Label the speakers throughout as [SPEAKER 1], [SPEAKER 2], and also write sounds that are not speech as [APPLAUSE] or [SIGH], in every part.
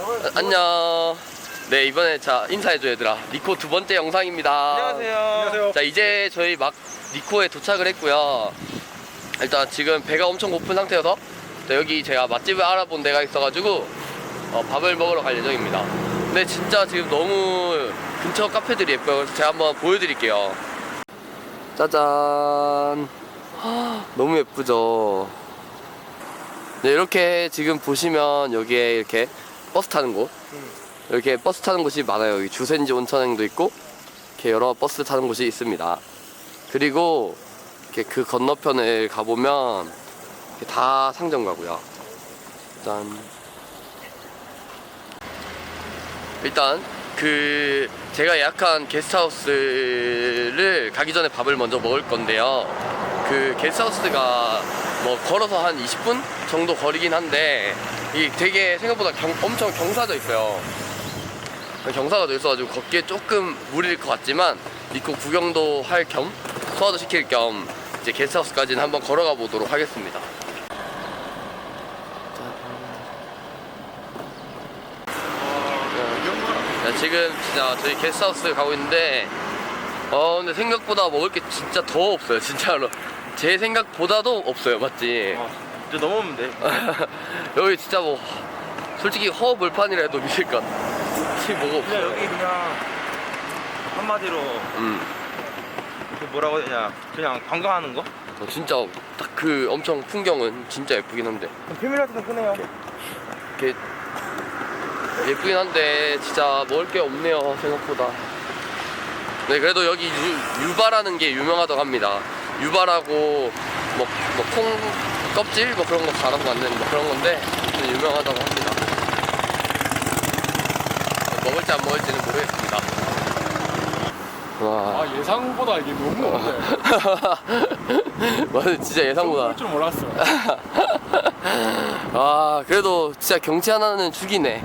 [SPEAKER 1] 아, 안녕. 네 이번에 자 인사해줘 얘들아. 니코 두 번째 영상입니다.
[SPEAKER 2] 안녕하세요.
[SPEAKER 1] 자 이제 저희 막 니코에 도착을 했고요. 일단 지금 배가 엄청 고픈 상태여서 자, 여기 제가 맛집을 알아본 데가 있어가지고 어, 밥을 먹으러 갈 예정입니다. 근데 진짜 지금 너무 근처 카페들이 예뻐요. 그래서 제가 한번 보여드릴게요. 짜잔. 너무 예쁘죠. 네, 이렇게 지금 보시면 여기에 이렇게 버스 타는 곳 이렇게 버스 타는 곳이 많아요. 여기 주센지 온천행도 있고 이렇게 여러 버스 타는 곳이 있습니다. 그리고 이렇게 그 건너편을 가보면 이렇게 다 상점 가고요. 짠. 일단 그 제가 예약한 게스트하우스를 가기 전에 밥을 먼저 먹을 건데요. 그 게스트하우스가 뭐 걸어서 한 20분 정도 거리긴 한데 이 되게 생각보다 경- 엄청 경사져 있어요. 경사가 돼 있어가지고 걷기에 조금 무리일 것 같지만 믿고 구경도 할 겸 소화도 시킬 겸 이제 게스트하우스까지는 한번 걸어가 보도록 하겠습니다. 자, 지금 진짜 저희 게스트하우스 가고 있는데 어 근데 생각보다 먹을 게 진짜 더 없어요 진짜로 제 생각보다도 없어요 맞지?
[SPEAKER 2] 이제 넘어오면 돼. [LAUGHS]
[SPEAKER 1] 여기 진짜 뭐 솔직히 허물판이라 해도 믿을 것 같아 지금 뭐가
[SPEAKER 2] 그냥 여기 그냥 한마디로
[SPEAKER 1] 음.
[SPEAKER 2] 그 뭐라고 해야 되냐 그냥 관광하는 거?
[SPEAKER 1] 어, 진짜 딱 그 엄청 풍경은 진짜 예쁘긴 한데
[SPEAKER 2] 패밀리한테는 크네요.
[SPEAKER 1] 이렇게 예쁘긴 한데 진짜 먹을 게 없네요 생각보다 네 그래도 여기 유, 유바라는 게 유명하다고 합니다 유바라고 뭐콩 껍질 뭐 그런 거 갈아서 만드는 뭐 그런 건데 좀 유명하다고 합니다. 먹을지 안 먹을지는 모르겠습니다. 와.
[SPEAKER 3] 아 예상보다 이게 너무 [LAUGHS] 어려워요.
[SPEAKER 1] 맞아 진짜 예상보다.
[SPEAKER 3] 줄 몰랐어. [LAUGHS]
[SPEAKER 1] 아 그래도 진짜 경치 하나는 죽이네.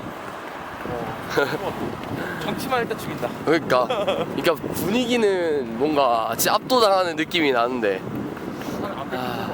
[SPEAKER 1] [LAUGHS]
[SPEAKER 2] 정치만 일단 죽인다.
[SPEAKER 1] 그러니까. 그러니까 분위기는 뭔가 진짜 압도당하는 느낌이 나는데. 아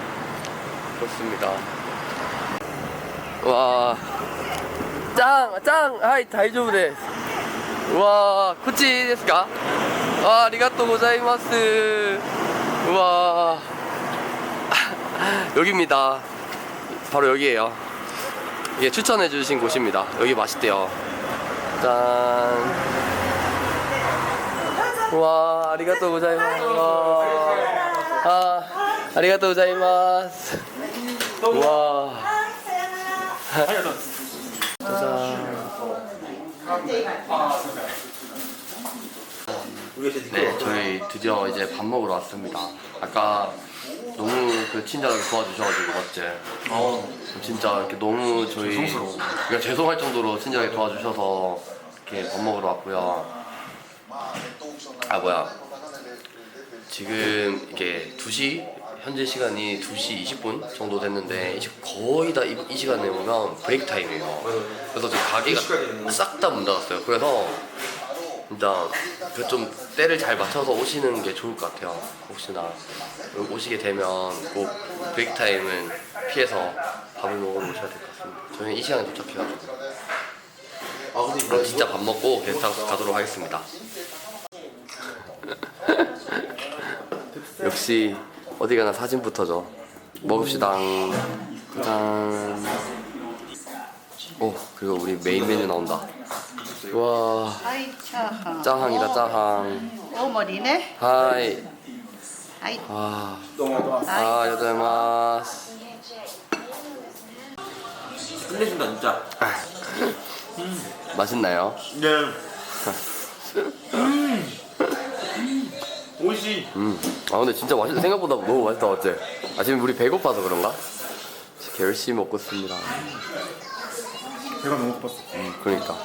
[SPEAKER 1] 그렇습니다. 와 짱! 짱! 하이 다이조부 데스 와 코치 데스까? 와 아리가또 고자이마스. 우와 [LAUGHS] 여기입니다. 바로 여기에요. 이게 추천해 주신 곳입니다. 여기 맛있대요. 짠. 와 아리가또 고자이마스 와. 아 짜잔 네, 저희 드디어 이제 밥 먹으러 왔습니다. 아까 너무 그 친절하게 도와주셔가지고 맞지? 어, 진짜 이렇게 너무 저희 그러니까 죄송할 정도로 친절하게 도와주셔서 이렇게 밥 먹으러 왔고요. 아 뭐야? 지금 이게 2시 현재 시간이 2시 20분 정도 됐는데 이제 거의 다 이 시간에 오면 브레이크 타임이에요. 그래서 지금 가게가 싹 다 문 닫았어요. 그래서 일단 그좀 때를 잘 맞춰서 오시는 게 좋을 것 같아요. 혹시나 오시게 되면 꼭 브레이크 타임은 피해서 밥을 먹으러 오셔야 될 것 같습니다. 저희는 이 시간에 도착해가지고 그럼 진짜 밥 먹고 게스트하우스 가도록 하겠습니다. [LAUGHS] 역시 어디 가나 사진부터 줘. 먹읍시다. 짠. 오, 그리고 우리 메인 메뉴 나온다. 와,
[SPEAKER 4] 아이 차하.
[SPEAKER 1] 짜항이다, 짜항.
[SPEAKER 4] 오 머리네.
[SPEAKER 1] 하이.
[SPEAKER 4] 아이.
[SPEAKER 1] 와, 아, 여자마스.
[SPEAKER 2] 끝내준다 진짜. 아.
[SPEAKER 1] 맛있나요?
[SPEAKER 2] 네. [LAUGHS] 음. 오이시.
[SPEAKER 1] 음. 아 근데 진짜 맛있다. 생각보다 너무 맛있다 어째? 아 지금 우리 배고파서 그런가? 이렇게 열심히 먹고 있습니다.
[SPEAKER 3] 배가 너무 고팠어.
[SPEAKER 1] 음, 그러니까.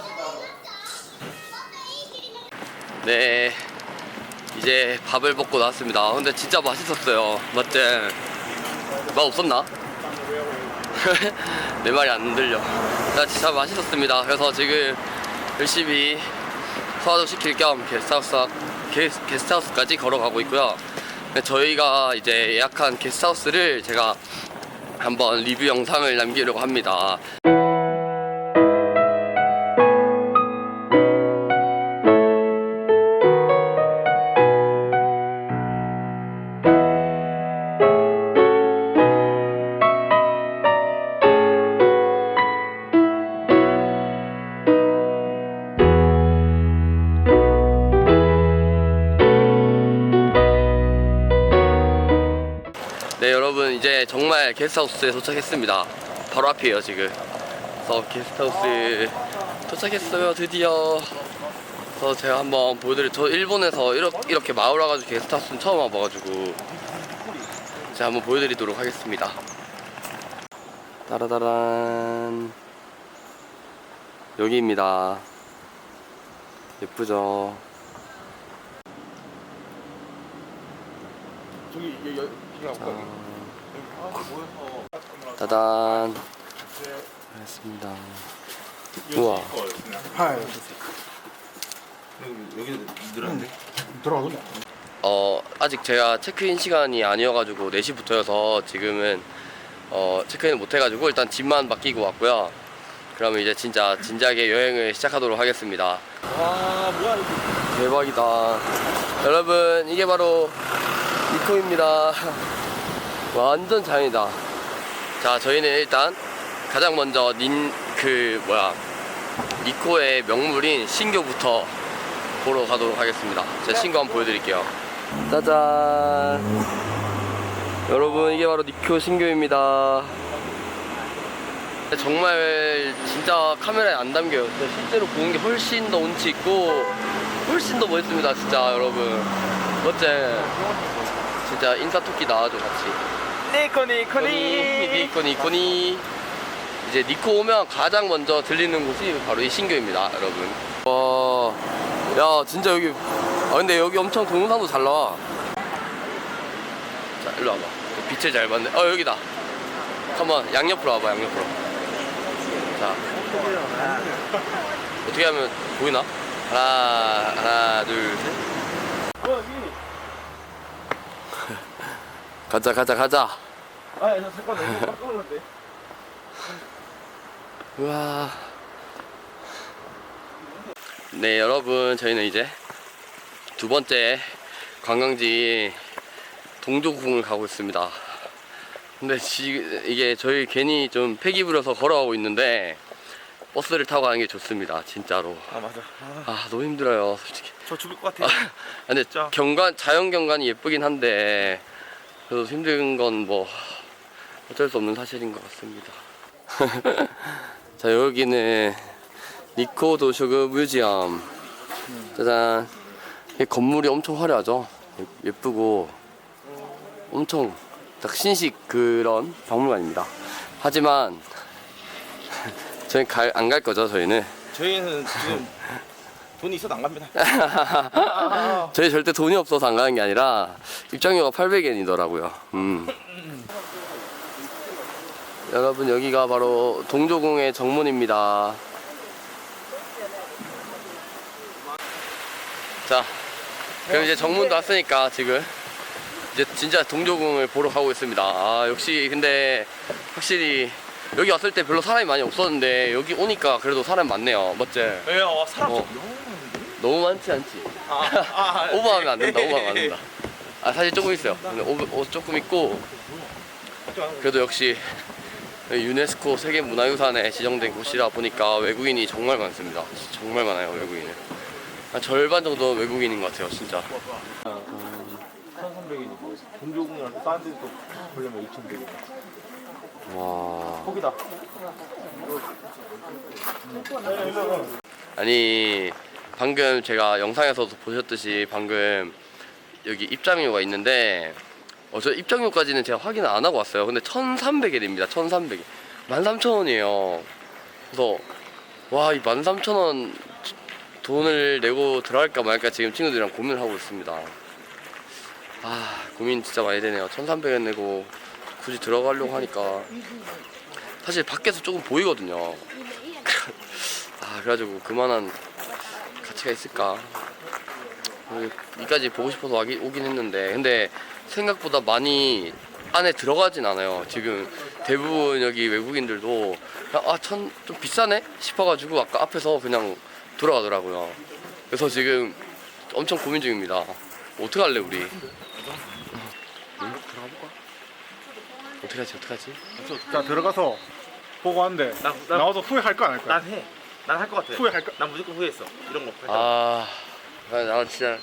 [SPEAKER 1] 네, 이제 밥을 먹고 나왔습니다. 근데 진짜 맛있었어요. 맞지? 맛 없었나? [LAUGHS] 내 말이 안 들려. 나 진짜 맛있었습니다. 그래서 지금 열심히 소화도 시킬 겸 게스트하우스, 게, 게스트하우스까지 걸어가고 있고요. 근데 저희가 이제 예약한 게스트하우스를 제가 한번 리뷰 영상을 남기려고 합니다. 이제 정말 게스트하우스에 도착했습니다. 바로 앞이에요 지금. 그래서 게스트하우스 도착했어요 드디어. 그래서 제가 한번 보여드릴 저 일본에서 이렇게, 이렇게 마을 와가지고 게스트하우스는 처음 와봐가지고 제가 한번 보여드리도록 하겠습니다. 따라다란. 여기입니다. 예쁘죠?
[SPEAKER 3] 저기 여기 비가 올까?
[SPEAKER 1] 따단. 알겠습니다. 우와.
[SPEAKER 3] 하이.
[SPEAKER 2] 여기 늘었는데?
[SPEAKER 3] 들어가보자.
[SPEAKER 1] 어 아직 제가 체크인 시간이 아니어가지고 4시부터여서 지금은 어 체크인 못해가지고 일단 짐만 맡기고 왔고요. 그러면 이제 진짜 진지하게 여행을 시작하도록 하겠습니다. 와 뭐야 이거? 대박이다. 여러분 이게 바로 니코입니다 완전 장이다. 자 저희는 일단 가장 먼저 닌 그 뭐야 니코의 명물인 신교부터 보러 가도록 하겠습니다. 제가 신교 한번 보여드릴게요. 짜잔. 여러분 이게 바로 니코 신교입니다. 정말 진짜 카메라에 안 담겨요. 실제로 보는 게 훨씬 더 운치 있고 훨씬 더 멋있습니다 진짜 여러분. 멋제 진짜 인사토끼 나와줘 같이
[SPEAKER 2] 니코 니
[SPEAKER 1] 코 니. 니코 니 코 니. 이제 니코 오면 가장 먼저 들리는 곳이 바로 이 신교입니다 여러분. 와 야 진짜 여기 아 근데 여기 엄청 동영상도 잘 나와. 자 일로 와봐. 빛을 잘 받네. 어 여기다. 한번 양옆으로 와봐 양옆으로. 자. 어떻게 하면 보이나? 하나 하나 둘 셋 가자 가자 가자
[SPEAKER 2] 아, 저 잠깐 너무 [LAUGHS] 깜짝 놀랐네.
[SPEAKER 1] 우와. 네, 여러분, 저희는 이제 두 번째 관광지 동조궁을 가고 있습니다. 근데 지금 이게 저희 괜히 좀 패기 부려서 걸어가고 있는데 버스를 타고 가는 게 좋습니다, 진짜로.
[SPEAKER 2] 아, 맞아. 아,
[SPEAKER 1] 아, 너무 힘들어요, 솔직히.
[SPEAKER 2] 저 죽을 것 같아요.
[SPEAKER 1] 아, 근데
[SPEAKER 2] 진짜.
[SPEAKER 1] 경관, 자연 경관이 예쁘긴 한데 그래도 힘든 건 뭐 어쩔 수 없는 사실인 것 같습니다. [LAUGHS] 자 여기는 니코 도쇼그 뮤지엄. 짜잔. 이 건물이 엄청 화려하죠? 예- 예쁘고 엄청 딱 신식 그런 박물관입니다. 하지만 [LAUGHS] 저희 안 갈 거죠 저희는?
[SPEAKER 2] 저희는 지금 돈이 있어도 안 갑니다. [LAUGHS]
[SPEAKER 1] 저희 절대 돈이 없어서 안 가는 게 아니라 입장료가 800엔이더라고요. 음. 여러분 여기가 바로 동조궁의 정문입니다. 자, 그럼 이제 정문도 왔으니까 지금 이제 진짜 동조궁을 보러 가고 있습니다. 아 역시 근데 확실히 여기 왔을 때 별로 사람이 많이 없었는데 여기 오니까 그래도 사람 많네요. 맞지?
[SPEAKER 2] 예, 어, 사람
[SPEAKER 1] 어.
[SPEAKER 2] 좀 너무 많은데?
[SPEAKER 1] 너무 많지 않지?
[SPEAKER 2] 아, 아, [LAUGHS]
[SPEAKER 1] 오버하면 안 된다. 오버하면 안 된다. 아 사실 조금 있어요. 근데 오버, 어, 조금 있고 그래도 역시 유네스코 세계 문화유산에 지정된 곳이라 보니까 외국인이 정말 많습니다. 정말 많아요 외국인은. 한 절반 정도 외국인인 것 같아요 진짜.
[SPEAKER 2] 1,300원이고 동조궁이랑 다른 데도 보려면 2,100원.
[SPEAKER 1] 와.
[SPEAKER 2] 거기다.
[SPEAKER 1] 아니 방금 제가 영상에서도 보셨듯이 방금 여기 입장료가 있는데 어, 저 입장료까지는 제가 확인 안 하고 왔어요. 근데 1,300엔입니다. 1,300엔. 13,000원이에요. 그래서 와, 이 13,000원 돈을 내고 들어갈까 말까 지금 친구들이랑 고민을 하고 있습니다. 아, 고민 진짜 많이 되네요. 1,300원 내고 굳이 들어가려고 하니까 사실 밖에서 조금 보이거든요. [LAUGHS] 아, 그래가지고 그만한 가치가 있을까? 그, 이까지 보고 싶어서 와기, 오긴 했는데 근데 생각보다 많이 안에 들어가진 않아요. 지금 대부분 여기 외국인들도 아천 좀 비싸네 싶어가지고 아까 앞에서 그냥 돌아가더라고요. 그래서 지금 엄청 고민 중입니다. 어떻게 할래 우리? 응? 들어가 볼까? 어떻게 하지? 어떻게 하지?
[SPEAKER 3] 자 들어가서 보고 하는데
[SPEAKER 2] 나- 나-
[SPEAKER 3] 나와서 후회할 거 안 할 거야?
[SPEAKER 2] 난 해. 난 할 것 같아.
[SPEAKER 3] 후회할 거.
[SPEAKER 2] 난 무조건 후회했어. 이런 거. 할 때.
[SPEAKER 1] 아, 아, 나 진짜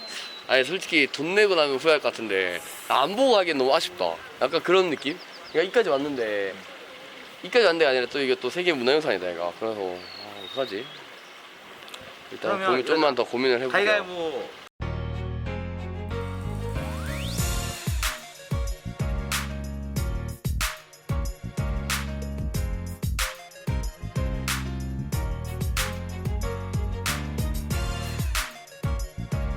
[SPEAKER 1] 아니 솔직히 돈 내고 나면 후회할 것 같은데 안 보고 하기엔 너무 아쉽다. 약간 그런 느낌? 그러니까 이까지 왔는데 이까지 왔는데 아니라 또 이게 또 세계 문화유산이다 이거. 그래서 아, 어떡하지? 일단
[SPEAKER 2] 그러면
[SPEAKER 1] 고민 좀만 더 고민을 해볼게요.
[SPEAKER 2] 가위가위보